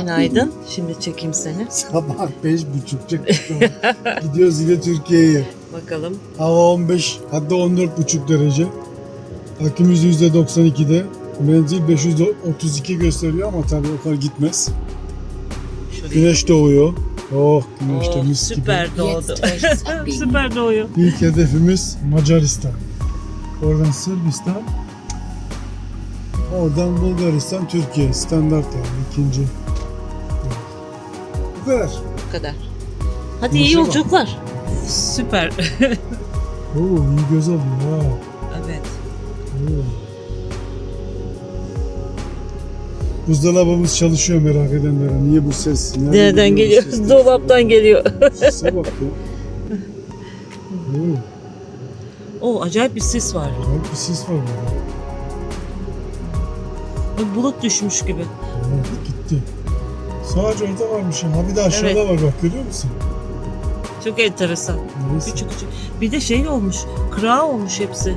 Günaydın. Şimdi çekeyim seni. Sabah beş buçuk çıktık. Gidiyoruz yine Türkiye'ye. Bakalım. Hava 15 hatta 14 buçuk derece. Akümüz %92'de. Menzil 532 gösteriyor ama tabii o kadar gitmez. Şöyle. Güneş doğuyor. Oh güneş Oh, gibi. süper doğdu. süper doğuyor. İlk hedefimiz Macaristan. Oradan Sırbistan. Oradan Bulgaristan, Türkiye. Standart yani ikinci. Bu kadar. Bu kadar. Hadi iyi yolculuklar. Süper. Oo, iyi göz alıyor ha. evet. Oo. Buzdolabımız çalışıyor merak edenlere. Niye bu ses? Nereden geliyor? bu ses? Dolaptan geliyor. Sese bak ya. Oo, O acayip bir sis var. acayip bir ses var burada. Bulut düşmüş gibi. Evet, gitti. Sadece orada varmış ha. Bir de aşağıda Evet. var bak görüyor musun? Çok enteresan. Neresi? Küçük küçük. Bir de şey olmuş. Kıra olmuş hepsi.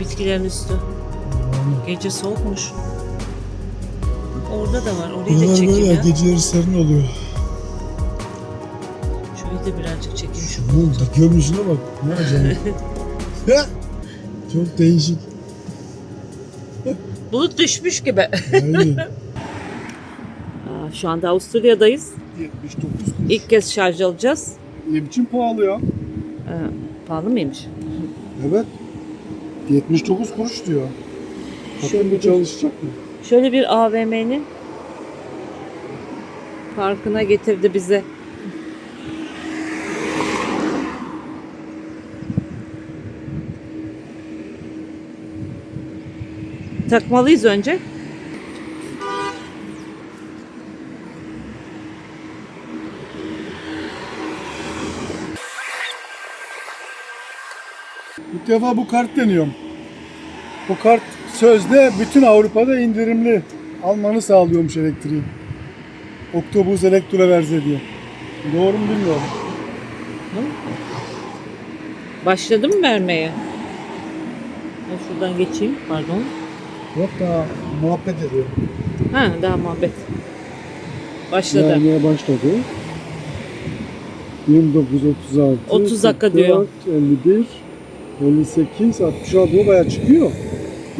Bitkilerin üstü. Yani. Gece soğukmuş. Orada da var. Orayı da Buralar çekeyim böyle ya. geceleri serin oluyor. Şöyle de birazcık çekeyim şu Ne oldu? Görünüşüne bak. Ne acayip. Ya! Çok değişik. Bulut düşmüş gibi. Aynen. Aa, Şu anda Avusturya'dayız. 79 İlk kez şarj alacağız. Ne biçim pahalı ya? Ee, pahalı mıymış? Evet. 79 kuruş diyor. Şöyle bu bir- çalışacak mı? Şöyle bir AVM'nin parkına getirdi bize. Takmalıyız önce. İlk defa bu kart deniyorum. Bu kart sözde bütün Avrupa'da indirimli. Almanı sağlıyormuş elektriği. Oktobus Elektroverze diye. Doğru mu bilmiyorum. Başladı mı vermeye? Ben şuradan geçeyim. Pardon. Yok daha muhabbet ediyor. Ha daha muhabbet. Başladı. Vermeye başladı. 29, 36, 30 dakika 44, diyor. 51, 58, 66 bu bayağı çıkıyor.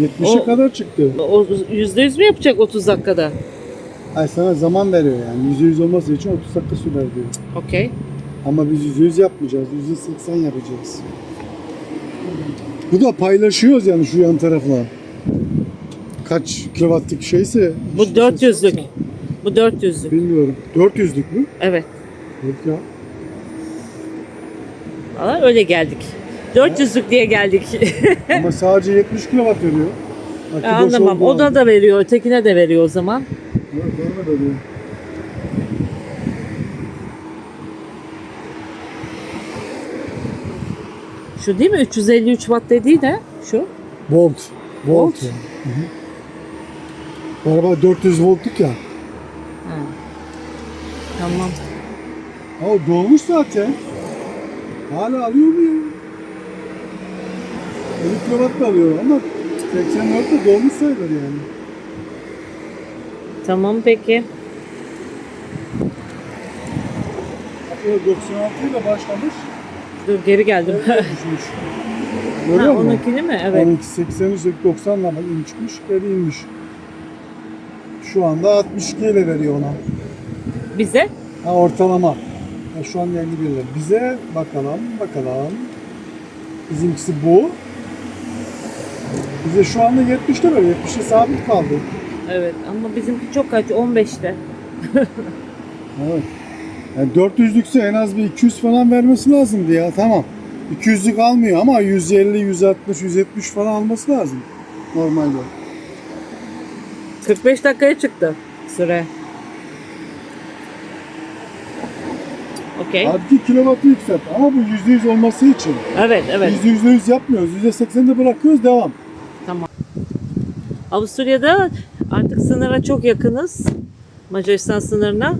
70'e O- kadar çıktı. O yüzde yüz mü yapacak 30 dakikada? Ay sana zaman veriyor yani. %100 olması için 30 dakika sürer diyor. Okey. Ama biz %100 yapmayacağız. %80 yapacağız. Bu da paylaşıyoruz yani şu yan tarafla. Kaç kilowattlık şeyse. Bu işte 400'lük. 80. Bu 400'lük. Bilmiyorum. 400'lük mü? Evet. Yok ya. Valla öyle geldik. 400'lük diye geldik. Ama sadece 70 kilowatt veriyor. Boş Anlamam. oldu Ona da veriyor, ötekine de veriyor o zaman. Yok, bana da veriyor. Şu değil mi? 353 watt dediği de şu. Volt. Volt. Volt. Hı hı. Bu araba 400 voltluk ya. Ha. Tamam. Ha o dolmuş zaten. Hala alıyor mu ya? 50 kilowatt da alıyor ama 84 de dolmuş sayılır yani. Tamam peki. Aslında 96 ile başlamış. Dur geri geldim. düşmüş. Görüyor musun? onunkini mi? Evet. Onunki 83, 90 ile çıkmış, geri inmiş. Şu anda 62 ile veriyor ona. Bize Ha ortalama. Ha, şu an 51 lira. Bize bakalım, bakalım. Bizimkisi bu. Bize şu anda 70'te böyle. 70'te sabit kaldı. evet ama bizimki çok kaç 15'te. Evet. Yani 400'lükse en az bir 200 falan vermesi lazımdı ya. Tamam. 200'lük almıyor ama 150, 160, 170 falan alması lazım. Normalde. 45 dakikaya çıktı süre. Okey. Halbuki kilovatı yükselt ama bu %100 olması için. Evet evet. Biz %100 yapmıyoruz. %80'de bırakıyoruz devam. Avusturya'da artık sınıra çok yakınız. Macaristan sınırına.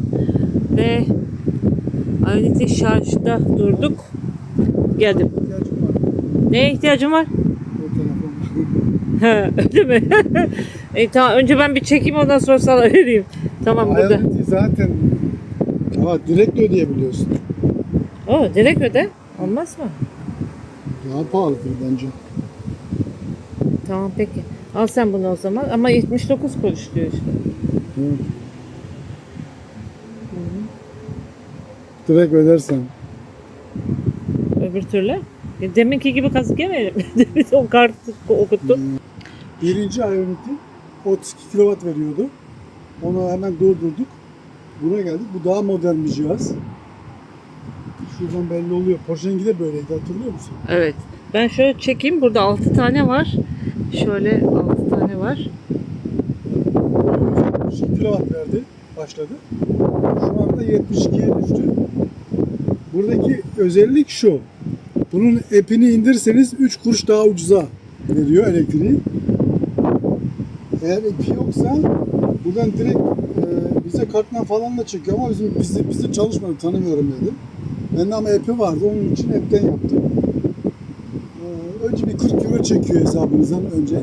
Ve Ionity şarjda durduk. Geldim. Neye ihtiyacım var? Öyle mi? e, tamam önce ben bir çekeyim ondan sonra sana vereyim. Tamam burada. Hayaleti zaten ama direkt ödeyebiliyorsun. Oo, direkt öde. Olmaz mı? Daha pahalıdır bence. Tamam peki. Al sen bunu o zaman. Ama 79 kuruş diyor işte. Evet. Direkt ödersen. Öbür türlü. E, Deminki gibi kazık yemeyelim. o kartı okuttu. Birinci Ionity 32 kW veriyordu. Onu hemen durdurduk. Buna geldik. Bu daha modern bir cihaz. Şuradan belli oluyor. Porsche'ninki de böyleydi hatırlıyor musun? Evet. Ben şöyle çekeyim. Burada 6 tane var. Şöyle 6 tane var. 62 kW verdi. Başladı. Şu anda 72'ye düştü. Buradaki özellik şu. Bunun app'ini indirseniz 3 kuruş daha ucuza veriyor elektriği. Eğer app'i yoksa buradan direkt e, bize kartla falan da çekiyor ama bizim bizde, bizde çalışmadı tanımıyorum dedim. Bende ama app'i vardı onun için app'ten yaptım. E, önce bir 40 euro çekiyor hesabınızdan önce.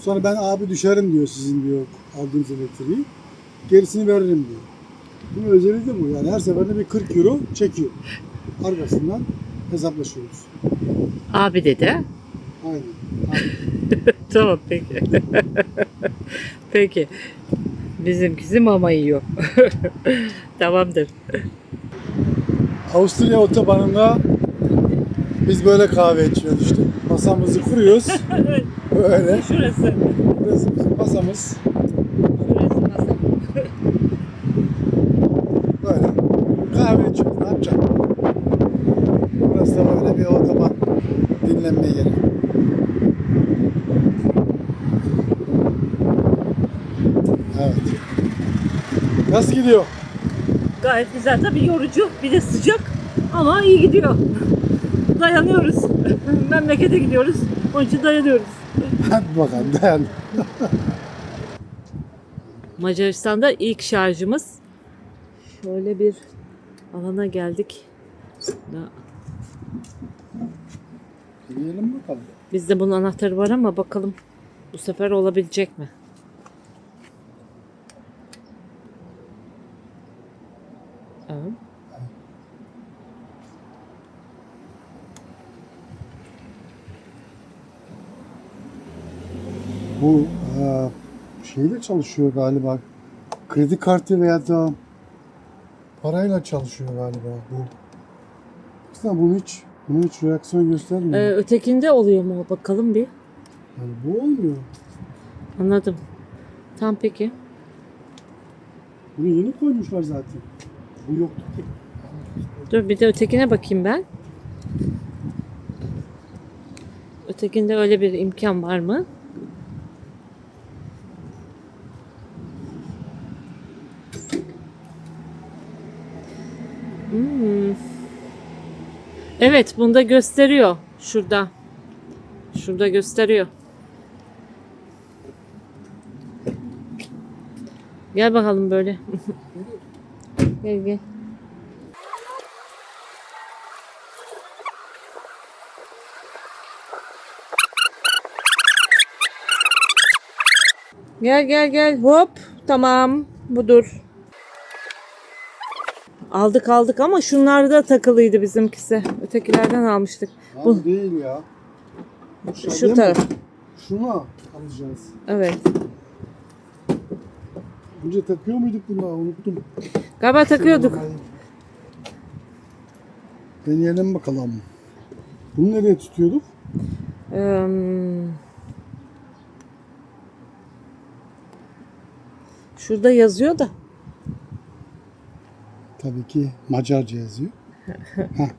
Sonra ben abi düşerim diyor sizin diyor aldığınız elektriği. Gerisini veririm diyor. Bunun özelliği de bu. Yani her seferinde bir 40 euro çekiyor. Arkasından hesaplaşıyoruz. Abi dedi. Aynen. Tamam peki. peki. Bizimkisi mama yiyor. Tamamdır. Avusturya otobanında biz böyle kahve içiyoruz işte. Masamızı kuruyoruz. Böyle. Şurası. Burası bizim masamız. Şurası masa. Böyle. Kahve içiyoruz. Ne yapacaksın? Burası da böyle bir otoban. Dinlenmeye geliyor. Evet. Nasıl gidiyor? Gayet güzel. Tabii yorucu. Bir de sıcak. Ama iyi gidiyor. Dayanıyoruz. Memlekete gidiyoruz. Onun için dayanıyoruz. Hadi bakalım dayan. Macaristan'da ilk şarjımız. Şöyle bir alana geldik. Deneyelim bakalım. Bizde bunun anahtarı var ama bakalım bu sefer olabilecek mi? Bu e, şeyle çalışıyor galiba. Kredi kartı veya da parayla çalışıyor galiba bu. Aslında bunu hiç bunu hiç reaksiyon göstermiyor. Ee, ötekinde oluyor mu? Bakalım bir. Yani bu olmuyor. Anladım. Tam peki. Bunu yeni koymuşlar zaten. Bu yoktu ki. Dur bir de ötekine bakayım ben. Ötekinde öyle bir imkan var mı? Hmm. Evet, bunda gösteriyor. Şurada. Şurada gösteriyor. Gel bakalım böyle. gel gel. Gel gel gel hop tamam budur. Aldık aldık ama şunlar da takılıydı bizimkisi. Ötekilerden almıştık. Ha, Bu- değil ya. Bu Şu mi? taraf. Şunu alacağız. Evet. Önce takıyor muyduk bunu? Unuttum. Galiba takıyorduk. Deneyelim bakalım. Bunu nereye tutuyorduk? Eee, şurada yazıyor da. Tabii ki Macarca yazıyor.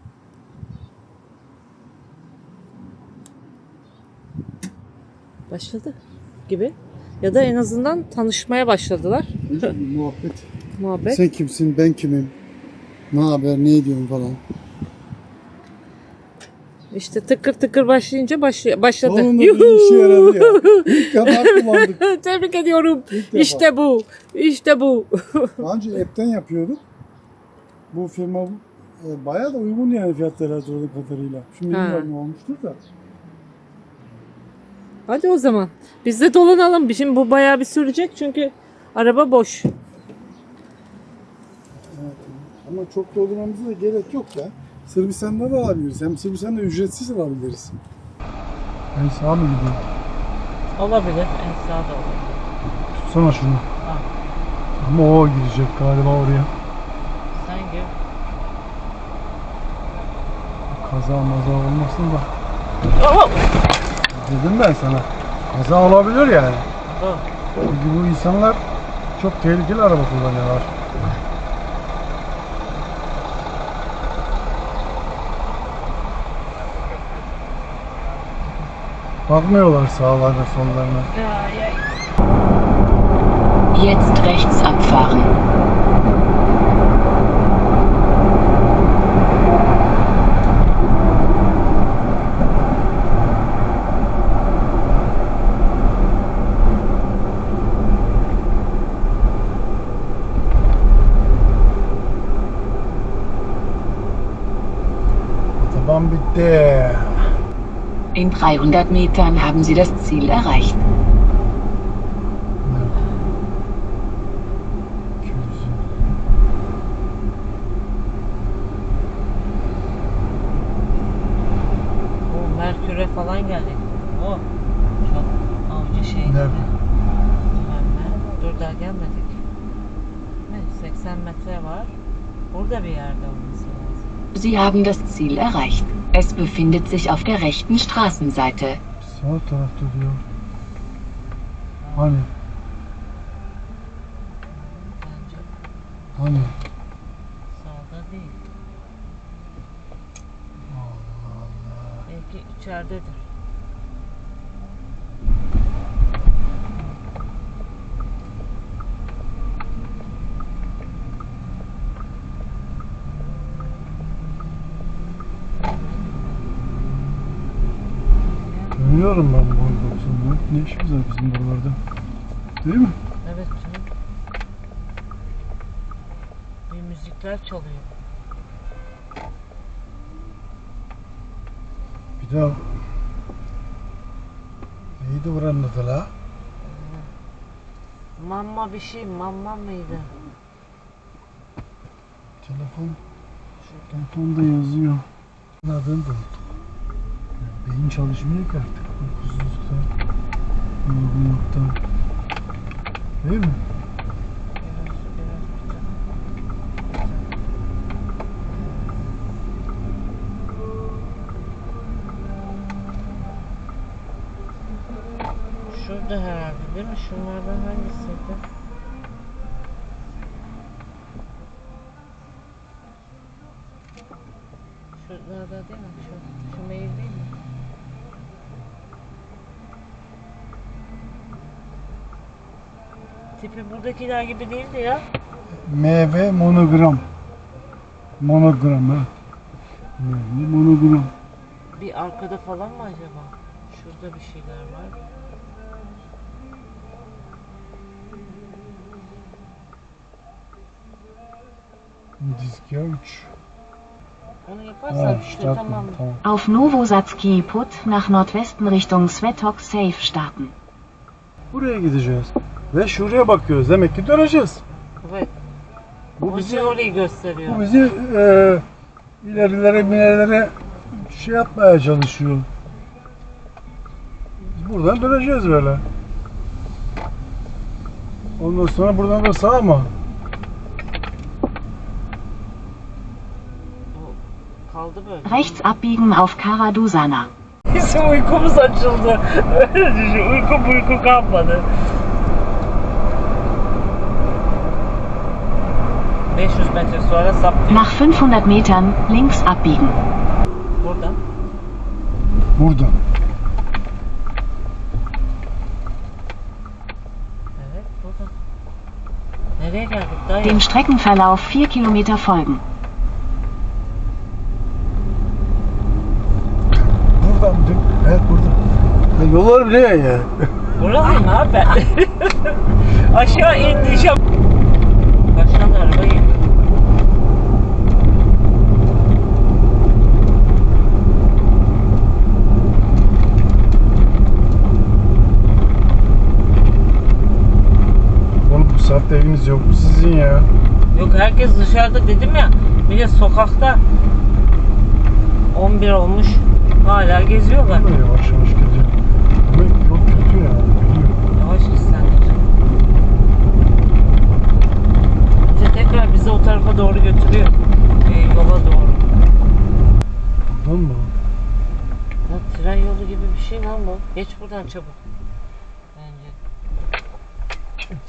Başladı gibi. Ya da en azından tanışmaya başladılar. Muhabbet. Muhabbet. Sen kimsin, ben kimim? Ne haber, ne ediyorsun falan. İşte tıkır tıkır başlayınca başlıyor, başladı. Sonunda Yuhu! bir işe yaradı ya. İlk defa kullandık. Tebrik ediyorum. İlk defa. İşte bu. İşte bu. Daha önce app'ten yapıyorduk. Bu firma e, bayağı da uygun yani fiyatları hatırladığım kadarıyla. Şimdi Ha. bilmiyorum ne olmuştur da. Hadi o zaman. Biz de dolanalım. Şimdi bu bayağı bir sürecek çünkü araba boş. Ama çok doldurmamıza da gerek yok ya. Sırbistan'da da alabiliriz. Hem Sırbistan'da ücretsiz alabiliriz. Ben sağa mı gidiyorum? Olabilir. En sağda olabilir. Tutsana şunu. Al. Ama o girecek galiba oraya. Sen gir. Kaza maza olmasın da. Oh! Dedim ben sana. Kaza olabilir yani. Çünkü bu insanlar çok tehlikeli araba kullanıyorlar. Bakmıyorlar sağlarına sollarına. Jetzt rechts abfahren. Bitti. In 300 Metern haben Sie das Ziel erreicht. O Merkür'e falan geldik. O çok avcı şey. Nerede? Bilmem ne. Dur daha gelmedik. Ne? 80 metre var. Burada bir yerde olması lazım. Sie haben das Ziel erreicht. Es befindet sich auf der rechten Straßenseite. Içeridedir. Dönüyorum ben bu boksunda. Ne işimiz var bizim buralarda? Değil mi? Evet canım. Bir müzikler çalıyor. Bir daha neydi buranın adı la? Mamma bir şey, mamma mıydı? Telefon telefonda yazıyor. Adını da unuttum. Yani beyin çalışmıyor ki artık. Uykusuzluktan, yorgunluktan. Değil mi? Şurada herhalde değil mi? Şunlardan hangisiydi? Tipi buradakiler gibi değildi ya. MV monogram. Monogram ha. MV monogram. Bir arkada falan mı acaba? Şurada bir şeyler var. Disk ya 3. Onu Ha, yaparsan işte start tamam. tamam. Auf Novosatski Put nach Nordwesten Richtung Svetok Safe starten. Buraya gideceğiz. Ve şuraya bakıyoruz. Demek ki döneceğiz. Evet. Bu O bizi orayı gösteriyor. Bu bizi e, ilerilere minerilere şey yapmaya çalışıyor. Biz buradan döneceğiz böyle. Ondan sonra buradan da sağ mı? O kaldı böyle. Rechts abbiegen auf Karadusana. Bizim uykumuz açıldı. Öyle düşün. Uyku uyku kalmadı. Nach 500 Metern links abbiegen. Burada. Burada. Evet burada. Nereye geldik dayı? Dem Streckenverlauf 4 Kilometer folgen. Buradan dön. Evet burada. Ya yollar bile ya. Buradayım abi ben. Aşağı ineceğim. Aşağıda araba geliyor. Oğlum bu saatte evimiz yok mu sizin ya? Yok herkes dışarıda dedim ya. Bir de sokakta 11 olmuş. Hala geziyorlar. Böyle yavaş yavaş gidiyor. Demek yol kötü ya. Biliyor. Yavaş gitsen de canım. İşte tekrar bizi o tarafa doğru götürüyor. Ee, yola doğru. Buradan mı? Ya, tren yolu gibi bir şey lan bu. Geç buradan çabuk. Bence.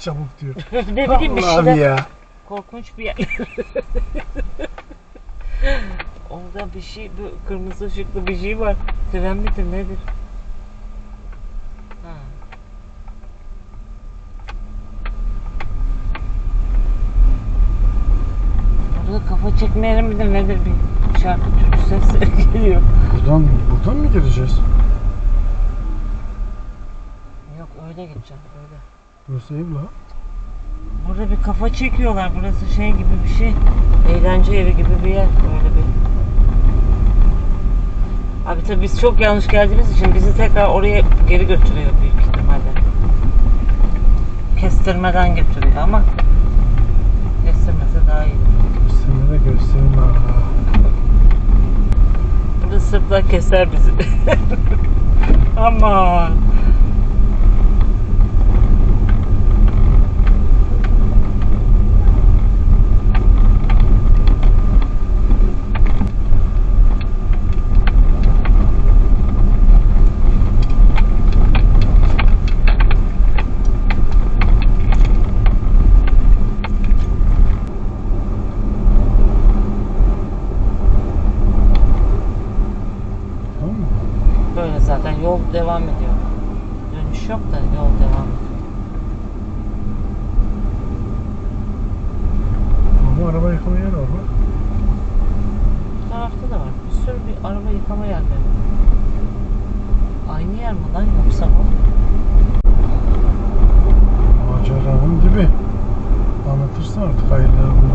Çabuk diyor. ne bileyim bir Allah şeyler. abi ya. Korkunç bir yer. Orada bir şey, bu kırmızı ışıklı bir şey var. Tren midir nedir? Ha. Burada kafa çekme yeri midir nedir bir şarkı türkü sesleri geliyor. Buradan, buradan mı gireceğiz? Yok öyle gideceğim. Burası ev la. Burada bir kafa çekiyorlar. Burası şey gibi bir şey. Eğlence evi gibi bir yer. Böyle bir. Abi tabii biz çok yanlış geldiğimiz için bizi tekrar oraya geri götürüyor büyük ihtimalle. Kestirmeden götürüyor ama kestirmese daha iyi. Gösterme de gösterme. Burada sırtlar keser bizi. Aman. Tamam mı? Böyle zaten yol devam ediyor. Dönüş yok da yol devam ediyor. Ama araba yıkama yeri var bak. Bu tarafta da var. Bir sürü bir araba yıkama yerleri. Lan yoksa bu? Maceranın dibi. Anlatırsın artık hayırlarını.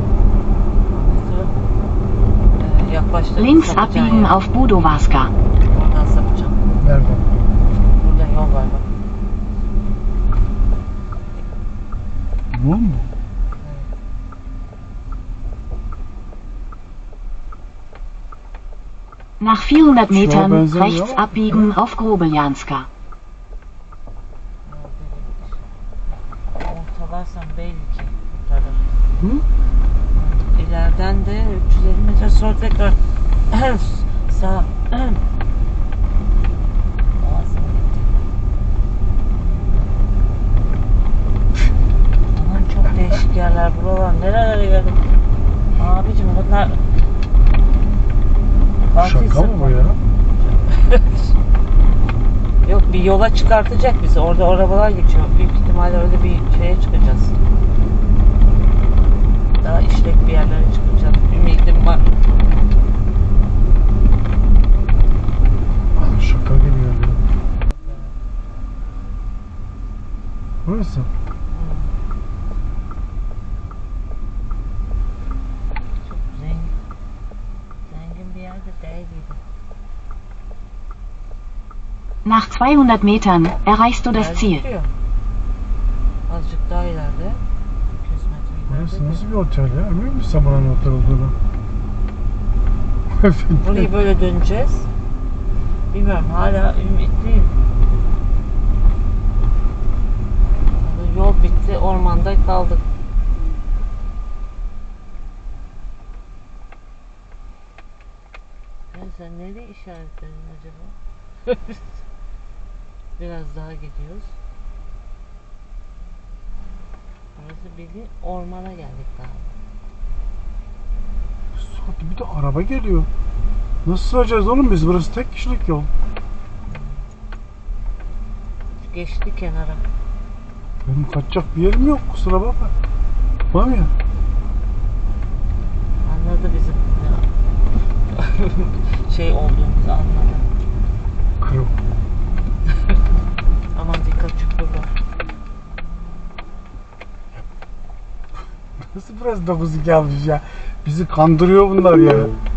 Ee, yaklaştık. Links abbiegen auf Budowaska. Oradan sapacağım. Nereden? Yol var bak. Bu mu? Nach 400 Metern rechts ja. abbiegen auf Grobeljanska. Ortalarsan belki. Hı? İleriden de 350 metre sonra tekrar sağ. Aman çok değişik yerler buralar. Nerelere geldik? Abicim bunlar Fatih Şaka mı bu ya? Yok bir yola çıkartacak bizi. Orada arabalar geçiyor. Büyük ihtimalle öyle bir şeye çıkacağız. Daha işlek bir yerlere çıkacağız. Ümidim var. Şaka gibi ya. Burası. Çok zengin. Zengin bir yerde değil gibi. Nach 200 Metern erreichst du das Ziel. Azıcık daha ileride. 200 metre Burası nasıl bir otel ya? Emin misin sen buranın otel olduğunu? Burayı böyle döneceğiz. Bilmiyorum hala ümitliyim. Yol bitti, ormanda kaldık. Ya sen nereye işaretledin acaba? Biraz daha gidiyoruz. Burası bildiğin ormana geldik galiba. Suat bir de araba geliyor. Nasıl sığacağız oğlum biz? Burası tek kişilik yol. Geçti kenara. Benim kaçacak bir yerim yok kusura bakma. Var ya? Anladı bizim şey olduğumuzu anladı. Kırıl. Nasıl burası 9 2 almış ya? Bizi kandırıyor bunlar ya.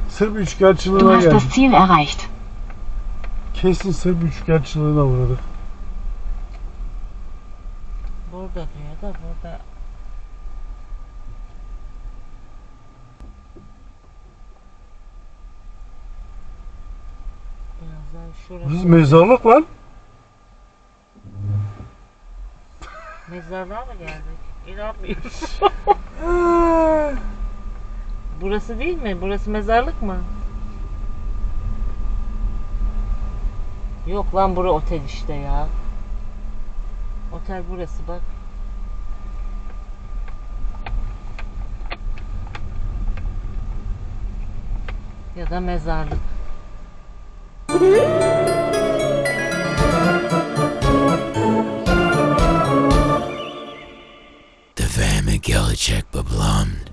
Sırf üçkağıtçılığına geldi. Du hast das Ziel erreicht. Kesin sırf üçkağıtçılığına uğradı. Burada diyor da burada Biz mezarlık lan. Mezarlığa mı geldik? İnanmıyorum. Burası değil mi? Burası mezarlık mı? Yok lan bura otel işte ya. Otel burası bak. Ya da mezarlık. skill check but blummed.